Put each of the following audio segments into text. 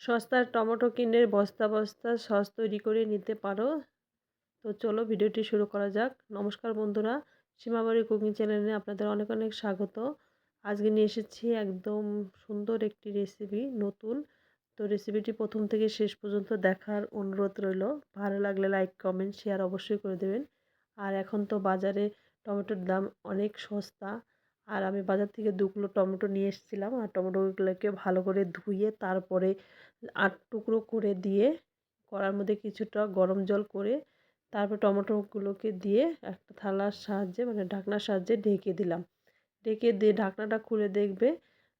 সস্তার টমেটো কিনে বস্তা বস্তা সস তৈরি করে নিতে পারো। তো চলো ভিডিওটি শুরু করা যাক। নমস্কার বন্ধুরা সীমাবাড়ি কুকিং চ্যানেলে আপনাদের অনেক অনেক স্বাগত। আজকে নিয়ে এসেছি একদম সুন্দর একটি রেসিপি, নতুন। তো রেসিপিটি প্রথম থেকে শেষ পর্যন্ত দেখার অনুরোধ রইল। ভালো লাগলে লাইক, কমেন্ট, শেয়ার অবশ্যই করে দেবেন। আর এখন তো বাজারে টমেটোর দাম অনেক সস্তা। আর আমি বাজার থেকে দু কিলো টমেটো নিয়ে এসেছিলাম। আর টমেটোগুলোকে ভালো করে ধুয়ে তারপরে আট টুকরো করে দিয়ে কড়ার মধ্যে কিছুটা গরম জল করে তারপর টমেটোগুলোকে দিয়ে একটা থালার সাহায্যে মানে ঢাকনার সাহায্যে ঢেকে দিলাম। ঢেকে দিয়ে ঢাকনাটা খুলে দেখবে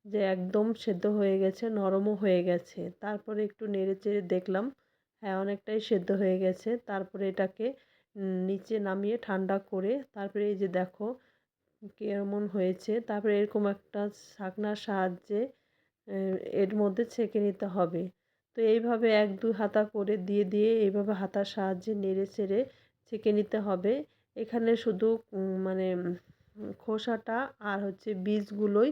যে একদম সেদ্ধ হয়ে গেছে, নরমও হয়ে গেছে। তারপরে একটু নেড়ে চেড়ে দেখলাম হ্যাঁ অনেকটাই সেদ্ধ হয়ে গেছে। তারপরে এটাকে নিচে নামিয়ে ঠান্ডা করে তারপরে এই যে দেখো কেমন হয়েছে? তারপরে এরকম একটা শাকনার সাহায্যে এর মধ্যে ছেঁকে নিতে হবে। তো এইভাবে এক দু হাতা করে দিয়ে দিয়ে এইভাবে হাতার সাহায্যে নেড়ে চেড়ে ছেঁকে নিতে হবে। এখানে শুধু মানে খোসাটা আর হচ্ছে বীজগুলোই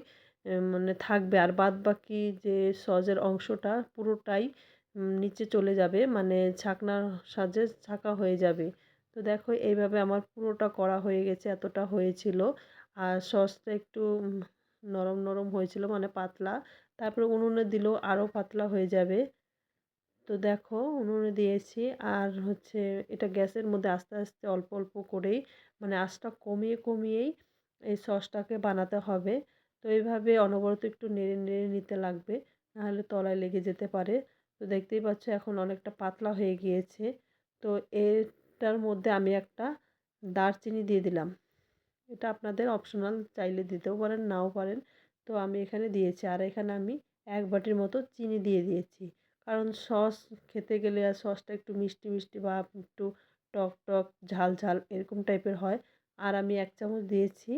মানে থাকবে। আর বাদ বাকি যে সজের অংশটা পুরোটাই নিচে চলে যাবে। মানে ছাকনার সাহায্যে ছাকা হয়ে যাবে। তো দেখো এইভাবে আমার পুরোটা করা হয়ে গেছে, এতটা হয়েছিল। আর সসটা একটু নরম নরম হয়েছিল মানে পাতলা। তারপরে উনুনে দিলেও আরও পাতলা হয়ে যাবে। তো দেখো উনুনে দিয়েছি। আর হচ্ছে এটা গ্যাসের মধ্যে আস্তে আস্তে অল্প অল্প করেই মানে আঁচটা কমিয়ে কমিয়েই এই সসটাকে বানাতে হবে। তো এইভাবে অনবরত একটু নেড়ে নেড়ে নিতে লাগবে, নাহলে তলায় লেগে যেতে পারে। তো দেখতেই পাচ্ছ এখন অনেকটা পাতলা হয়ে গিয়েছে। তো এটার মধ্যে আমি একটা দারচিনি দিয়ে দিলাম। এটা আপনাদের অপশনাল চাইলে দিতেও পারেন, নাও পারেন। তো আমি এখানে দিয়েছি আর এখানে আমি এক বাটির মতো চিনি দিয়ে দিয়েছি। কারণ সস খেতে গেলে আর সসটা একটু মিষ্টি মিষ্টি বা একটু টক টক, ঝাল ঝাল এরকম টাইপের হয়। আর আমি এক চামচ দিয়েছি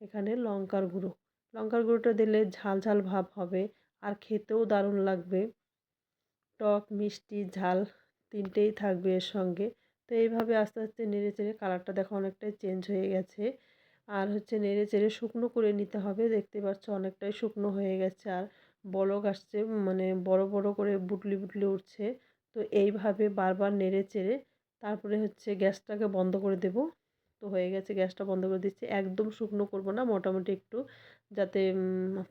এখানে লঙ্কার গুঁড়ো। লঙ্কার গুঁড়োটা দিলে ঝাল ঝাল ভাব হবে আর খেতেও দারুণ লাগবে। টক, মিষ্টি, ঝাল তিনটেই থাকবে এর সঙ্গে। তো এইভাবে আস্তে আস্তে নেড়ে চেড়ে কালারটা দেখো অনেকটাই চেঞ্জ হয়ে গেছে। আর হচ্ছে নেড়ে চেড়ে শুকনো করে নিতে হবে। দেখতে পাচ্ছ অনেকটাই শুকনো হয়ে গেছে আর বলক আসছে মানে বড় বড় করে বুটলি বুটলি উঠছে। তো এইভাবে বারবার নেড়ে চেড়ে তারপরে হচ্ছে গ্যাসটাকে বন্ধ করে দেব। তো হয়ে গেছে গ্যাসটা বন্ধ করে দিচ্ছি। একদম শুকনো করব না, মোটামুটি একটু যাতে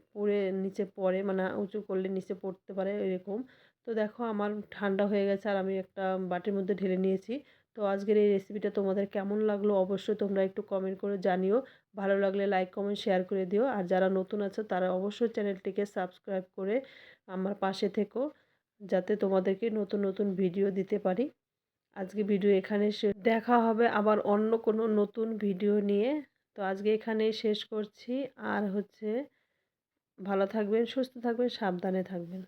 পুড়ে নিচে পড়ে মানে উঁচু করলে নিচে পড়তে পারে এরকম। তো দেখো আমার ঠান্ডা হয়ে গেছে আর আমি একটা বাটির মধ্যে ঢেলে নিয়েছি। তো আজকের এই রেসিপিটা তোমাদের কেমন লাগল অবশ্যই তোমরা একটু কমেন্ট করে জানিও। ভালো লাগলে লাইক কমেন্ট শেয়ার করে দিও। আর যারা নতুন আছো তারা অবশ্যই চ্যানেলটিকে সাবস্ক্রাইব করে আমার পাশে থেকো, যাতে তোমাদেরকে নতুন নতুন ভিডিও দিতে পারি। আজকে ভিডিও এখানে দেখা হবে আবার অন্য কোনো নতুন ভিডিও নিয়ে। তো আজকে এখানেই শেষ করছি। আর হচ্ছে ভালো থাকবেন, সুস্থ থাকবেন, সাবধানে থাকবেন।